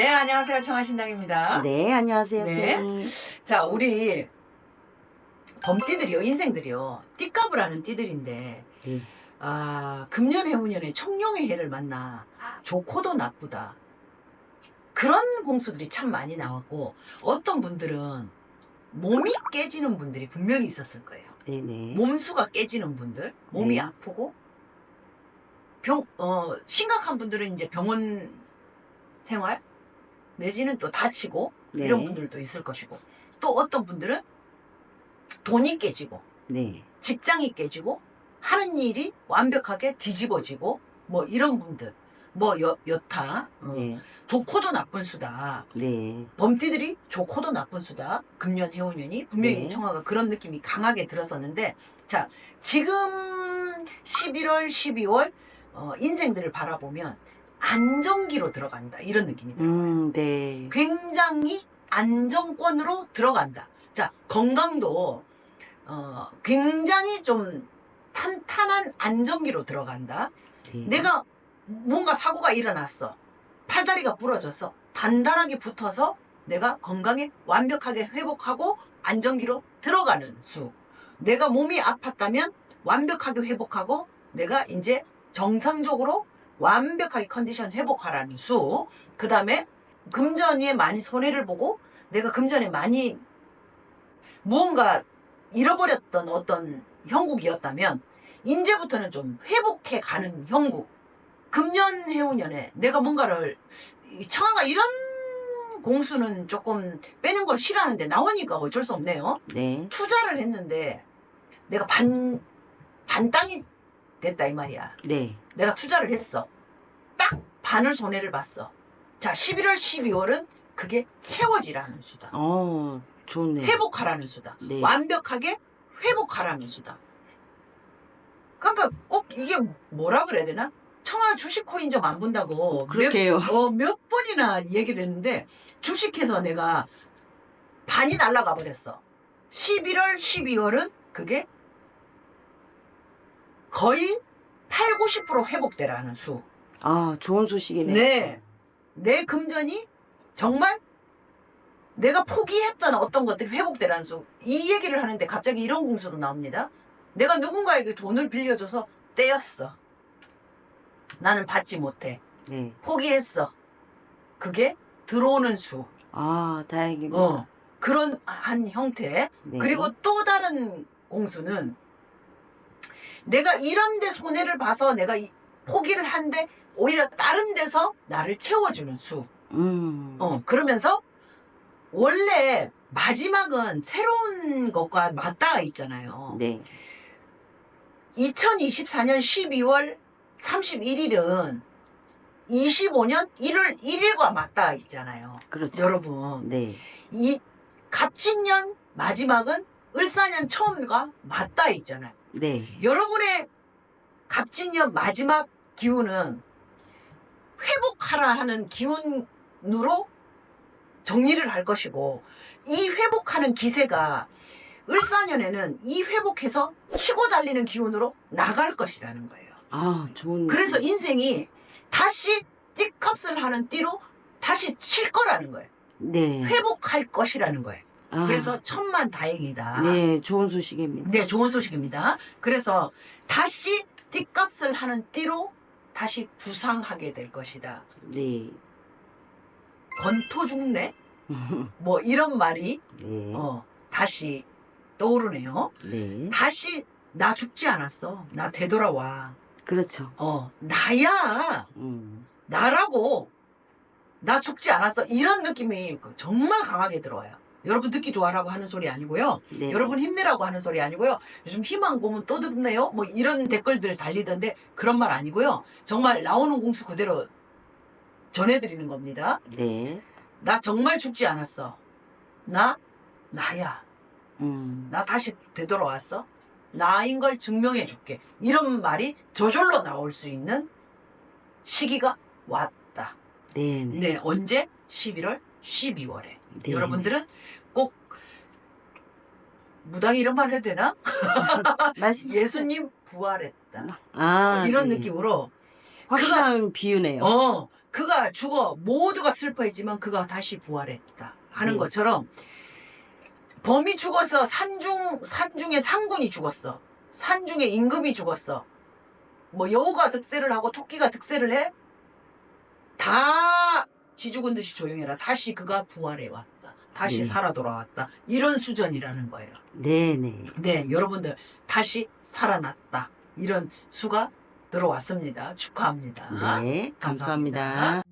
네, 안녕하세요. 청아신당입니다. 네, 안녕하세요, 네. 선생님. 자, 우리 범띠들이요, 인생들이요. 띠값을 하는 띠들인데, 네. 아, 금년 해운년에 청룡의 해를 만나 좋고도 나쁘다. 그런 공수들이 참 많이 나왔고, 어떤 분들은 몸이 깨지는 분들이 분명히 있었을 거예요. 네네. 몸수가 깨지는 분들, 몸이 네. 아프고, 병, 어, 심각한 분들은 이제 병원 생활, 내지는 또 다치고, 네. 이런 분들도 있을 것이고, 또 어떤 분들은 돈이 깨지고, 네. 직장이 깨지고, 하는 일이 완벽하게 뒤집어지고, 뭐 이런 분들, 뭐 여, 여타, 어, 네. 좋고도 나쁜 수다. 네. 범띠들이 좋고도 나쁜 수다. 금년 해오년이 분명히 네. 청아가 그런 느낌이 강하게 들었었는데, 자, 지금 11월, 12월, 어, 인생들을 바라보면 안정기로 들어간다. 이런 느낌이 들어요. 음, 네. 굉장히 안정권으로 들어간다. 자, 건강도, 어, 굉장히 좀 탄탄한 안정기로 들어간다. 네. 내가 뭔가 사고가 일어났어. 팔다리가 부러졌어. 단단하게 붙어서 내가 건강에 완벽하게 회복하고 안정기로 들어가는 수. 내가 몸이 아팠다면 완벽하게 회복하고 내가 이제 정상적으로 완벽하게 컨디션 회복하라는 수. 그 다음에 금전에 많이 손해를 보고 내가 금전에 많이 무언가 잃어버렸던 어떤 형국이었다면 이제부터는 좀 회복해 가는 형국. 금년 해운년에 내가 뭔가를 이 청아가 이런 공수는 조금 빼는 걸 싫어하는데 나오니까 어쩔 수 없네요. 네. 투자를 했는데 내가 반, 반 땅이 됐다 이 말이야. 네. 내가 투자를 했어. 딱 반을 손해를 봤어. 자, 11월, 12월은 그게 채워지라는 수다. 어, 좋네. 회복하라는 수다. 네. 완벽하게 회복하라는 수다. 그러니까 꼭 이게 뭐라 그래야 되나? 청아 주식 코인 좀 안 본다고 그렇게 해요. 몇, 어, 몇 번이나 얘기를 했는데 주식해서 내가 반이 날라가 버렸어. 11월, 12월은 그게 거의 8, 90% 회복되라는 수. 아, 좋은 소식이네. 네. 내 금전이 정말 내가 포기했던 어떤 것들이 회복되라는 수. 이 얘기를 하는데 갑자기 이런 공수도 나옵니다. 내가 누군가에게 돈을 빌려줘서 떼였어. 나는 받지 못해. 네. 포기했어. 그게 들어오는 수. 아, 다행입니다. 어. 그런 한 형태. 네. 그리고 또 다른 공수는 내가 이런 데 손해를 봐서 내가 이- 포기를 한데 오히려 다른 데서 나를 채워주는 수. 음. 어, 그러면서 원래 마지막은 새로운 것과 맞닿아 있잖아요. 네. 2024년 12월 31일은 25년 1월 1일과 맞닿아 있잖아요. 그렇죠. 여러분, 네. 이 갑진년 마지막은 을사년 처음과 맞닿아 있잖아요. 네. 여러분의 갑진년 마지막 기운은 회복하라 하는 기운으로 정리를 할 것이고 이 회복하는 기세가 을사년에는 이 회복해서 치고 달리는 기운으로 나갈 것이라는 거예요. 아, 좋은. 그래서 인생이 다시 띠값을 하는 띠로 다시 칠 거라는 거예요. 네. 회복할 것이라는 거예요. 아, 그래서 천만 다행이다. 네, 좋은 소식입니다. 네, 좋은 소식입니다. 그래서 다시 띠값을 하는 띠로 다시 부상하게 될 것이다. 네. 권토중래? 뭐 이런 말이 네. 어, 다시 떠오르네요. 네. 다시 나 죽지 않았어. 나 되돌아와. 그렇죠. 어, 나야. 음. 나라고. 나 죽지 않았어. 이런 느낌이 정말 강하게 들어와요. 여러분 듣기 좋아라고 하는 소리 아니고요. 네. 여러분 힘내라고 하는 소리 아니고요. 요즘 희망 고문 또 듣네요. 뭐 이런 댓글들 달리던데 그런 말 아니고요. 정말 나오는 공수 그대로 전해드리는 겁니다. 네. 나 정말 죽지 않았어. 나 나야. 음. 나 다시 되돌아왔어. 나인 걸 증명해 줄게. 이런 말이 저절로 나올 수 있는 시기가 왔다. 네. 네. 네, 언제? 11월, 12월에. 네. 여러분들은 꼭 무당이 이런 말 해도 되나? 말씀. 예수님 부활했다. 아, 이런 네. 느낌으로 확실한 비유네요. 어 그가 죽어 모두가 슬퍼했지만 그가 다시 부활했다 하는 네. 것처럼 범이 죽어서 산중 산중에 상군이 죽었어 산중에 임금이 죽었어 뭐 여우가 득세를 하고 토끼가 득세를 해? 다 지죽은 듯이 조용해라 다시 그가 부활해 왔다 다시 네. 살아 돌아왔다 이런 수전이라는 거예요 네네. 네 여러분들 다시 살아났다 이런 수가 들어왔습니다 축하합니다 네, 감사합니다. 감사합니다.